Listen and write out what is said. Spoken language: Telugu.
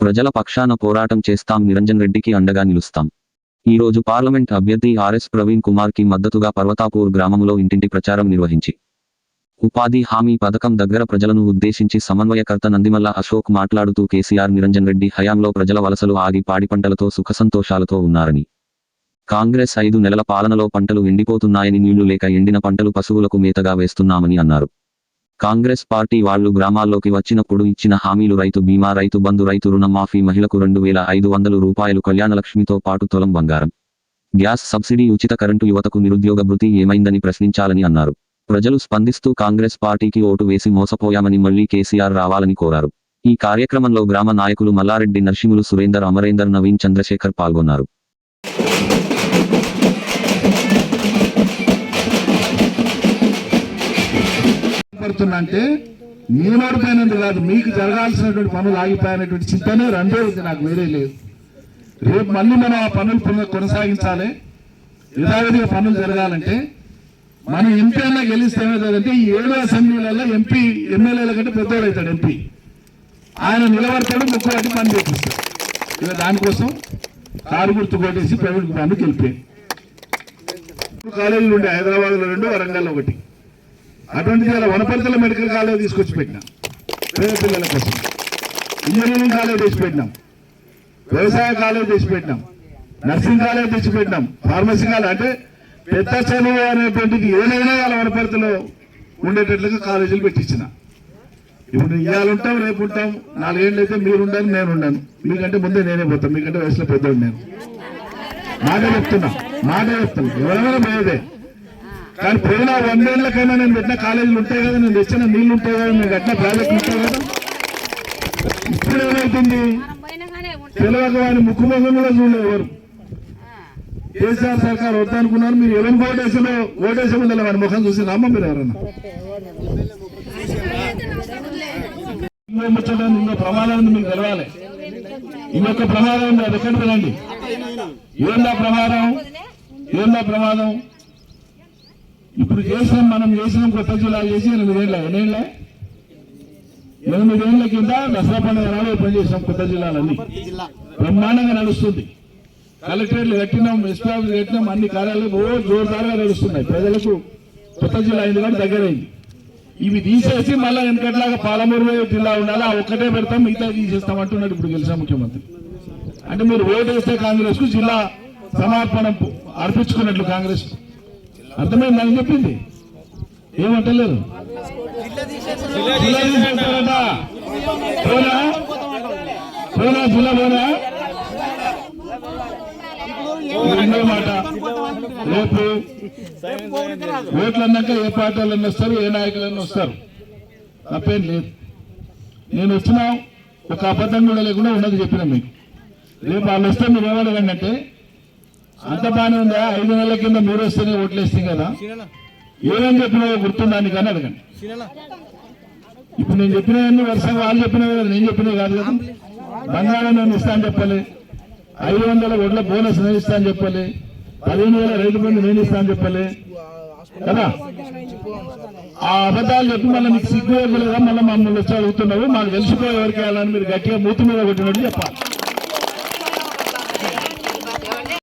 ప్రజల పక్షాన పోరాటం చేస్తాం నిరంజన్ రెడ్డికి అండగా నిలుస్తాం. ఈ రోజు పార్లమెంట్ అభ్యర్థి ఆర్ఎస్ ప్రవీణ్ కుమార్కి మద్దతుగా పర్వతాపూర్ గ్రామంలో ఇంటింటి ప్రచారం నిర్వహించి ఉపాధి హామీ పథకం దగ్గర ప్రజలను ఉద్దేశించి సమన్వయకర్త నందిమల్ల అశోక్ మాట్లాడుతూ కేసీఆర్ నిరంజన్ రెడ్డి హయాంలో ప్రజల వలసలు ఆగి పాడి పంటలతో సుఖసంతోషాలతో ఉన్నారని. కాంగ్రెస్ ఐదు నెలల పాలనలో పంటలు ఎండిపోతున్నాయని నీళ్ళు లేక ఎండిన పంటలు పశువులకు మేతగా వేస్తున్నామని అన్నారు. కాంగ్రెస్ పార్టీ వాళ్ళు గ్రామాల్లోకి వచ్చినప్పుడు ఇచ్చిన హామీలు రైతు బీమా రైతు బంధు రైతు రుణమాఫీ మహిళకు రెండు వేల ఐదు వందల రూపాయలు కళ్యాణలక్ష్మితో పాటు తొలం బంగారం. గ్యాస్ సబ్సిడీ ఉచిత కరెంటు యువతకు నిరుద్యోగ భృతి ఏమైందని ప్రశ్నించాలని అన్నారు. ప్రజలు స్పందిస్తూ కాంగ్రెస్ పార్టీకి ఓటు వేసి మోసపోయామని మళ్ళీ కేసీఆర్ రావాలని కోరారు. ఈ కార్యక్రమంలో గ్రామ నాయకులు మల్లారెడ్డి నర్సింహులు సురేందర్ అమరేందర్ నవీన్ చంద్రశేఖర్ పాల్గొన్నారు. పడుతున్నా అంటే నేను ఓడిపోయినందుకు కాదు మీకు జరగాల్సినటువంటి పనులు ఆగిపోయినటువంటి చింతనే రెండు రోజులు నాకు వేరే లేదు. రేపు మళ్ళీ మనం ఆ పనులు పునః కొనసాగించాలి. యథావిధిగా పనులు జరగాలంటే మనం ఎంపీ అన్నా గెలిస్తే కదంటే ఈ ఏడు అసెంబ్లీలలో ఎంపీ ఎమ్మెల్యేల కంటే పెద్దోడు అవుతాడు ఎంపీ. ఆయన నిలబడతాడు ముక్కులాంటి పని చేపిస్తాడు. ఇక దానికోసం కారు గుర్తు కొట్టేసి ప్రైవేట్ పనులు గెలిపే కాలేజీలు ఉండే హైదరాబాద్లో రెండు వరంగల్లో ఒకటి. అటువంటి అలా వనపర్తిలో మెడికల్ కాలేజ్ తీసుకొచ్చి పెట్టినాం. పేద పిల్లల కోసం. ఇంజనీరింగ్ కాలేజ్ తెచ్చి పెట్టినాం. వ్యవసాయ కాలేజ్ తెచ్చి పెట్టినాం. నర్సింగ్ కాలేజ్ తెచ్చి పెట్టినాం. ఫార్మసీ కాలేజ్ అంటే పెద్ద చదువు అనేటువంటిది ఏదైనా వాళ్ళ వనపర్తిలో ఉండేటట్లుగా కాలేజీలు పెట్టించిన. ఇప్పుడు ఇవాళ ఉంటాం రేపు ఉంటాం. నాలుగేళ్ళు అయితే మీరు ఉండాలి నేను ఉండాను. మీకంటే ముందే నేనే పోతాను మీకంటే వయసులో పెద్దోడు నేను. మాట చెప్తున్నా. మాట చెప్తున్నా. ఎవరైనా పోయేదే. కానీ పోయిన వందేళ్ళకైనా నేను పెట్టిన కాలేజీలు ఉంటాయి కదా నేను తెచ్చిన నీళ్ళు ఉంటాయి కదా నేను కట్టిన ప్రాజెక్టులు ఉంటాయి కదా. ఇప్పుడు ఏమవుతుంది తెలియక వాని ముక్కు కూడా చూడలేదు ఎవరు. కేసీఆర్ సర్కార్ వద్దనుకున్నారు మీరు ఎవరిని ఓటేసలో ఓటేసే ఉండాలి వారి ముఖం చూసి రామ్మ మీరు ఎవరన్నా. ఇంకో ఇంకో ప్రమాదం ఉంది మీకు తెలవాలి. ఇంకొక ప్రమాదం ఉంది అది ఎక్కడ తినండి ఏందా ప్రమాదం? ఏందా ప్రమాదం? ఇప్పుడు చేసినాం మనం చేసినాం కొత్త జిల్లా చేసి ఎనిమిదేళ్ళ ఎన్నేళ్ళ? ఎనిమిదేళ్ళ కింద దసరా పండుగ నాడు ఓపెన్ చేసినాం కొత్త జిల్లాలన్నీ. బ్రహ్మాండంగా నడుస్తుంది. కలెక్టరేట్లు కట్టినాం ఎస్పీ ఆఫీస్ కట్టినాం అన్ని కార్యాలయాలు ఓ జోరుదారుగా నడుస్తున్నాయి. ప్రజలకు కొత్త జిల్లా అయింది కానీ దగ్గరైంది. ఇవి తీసేసి మళ్ళీ వెనకట్లాగా పాలమూరు జిల్లా ఉండాలి? ఆ ఒక్కటే పెడతాం మిగతా తీసేస్తాం అంటున్నాడు ఇప్పుడు గెలిచిన ముఖ్యమంత్రి. అంటే మీరు ఓటు వేస్తే కాంగ్రెస్కు జిల్లా సమర్పణ అర్పించుకున్నట్లు కాంగ్రెస్. అర్థమైంది? అని చెప్పింది? ఏమంటలేదు జిల్లా తీసేస్తారట పోనా? పోనా? జిల్లా పోనా? రెండో మాట. రేపు ఓట్లు అన్నాక ఏ పార్టీలు వస్తారు ఏ నాయకులన్నీ వస్తారు. తప్పేం లేదు. నేను వచ్చినా ఒక అబద్ధం కూడా లేకుండా ఉన్నది చెప్పిన మీకు. రేపు వాళ్ళు వస్తే మీరు ఏమడగండి అంటే అంత బాగానే ఉందా? ఐదు నెలల కింద మీరు వస్తేనే ఓట్లు వేస్తాం కదా ఏమని చెప్పినా గుర్తుందా అని కానీ అడగండి ఇప్పుడు నేను చెప్పినవన్నీ వరుసగా వాళ్ళు చెప్పినవి కదా నేను చెప్పినవి కాదు కదా. బంగారం నేను ఇస్తాను చెప్పాలి. ఐదు వందల ఓట్ల బోనస్ నేను ఇస్తాను చెప్పాలి. పదిహేను వేల రైతు బంధు నేను ఇస్తాను చెప్పాలి. కదా? ఆ అబద్ధాలు చెప్పి మళ్ళీ మీకు సిగ్గు లేదా మళ్ళీ మమ్మల్ని వచ్చి అడుగుతున్నావు మాకు తెలిసిపోయే ఎవరికి వెళ్ళాలని మీరు గట్టిగా మూతి మీద కొట్టినట్టు చెప్పాలి.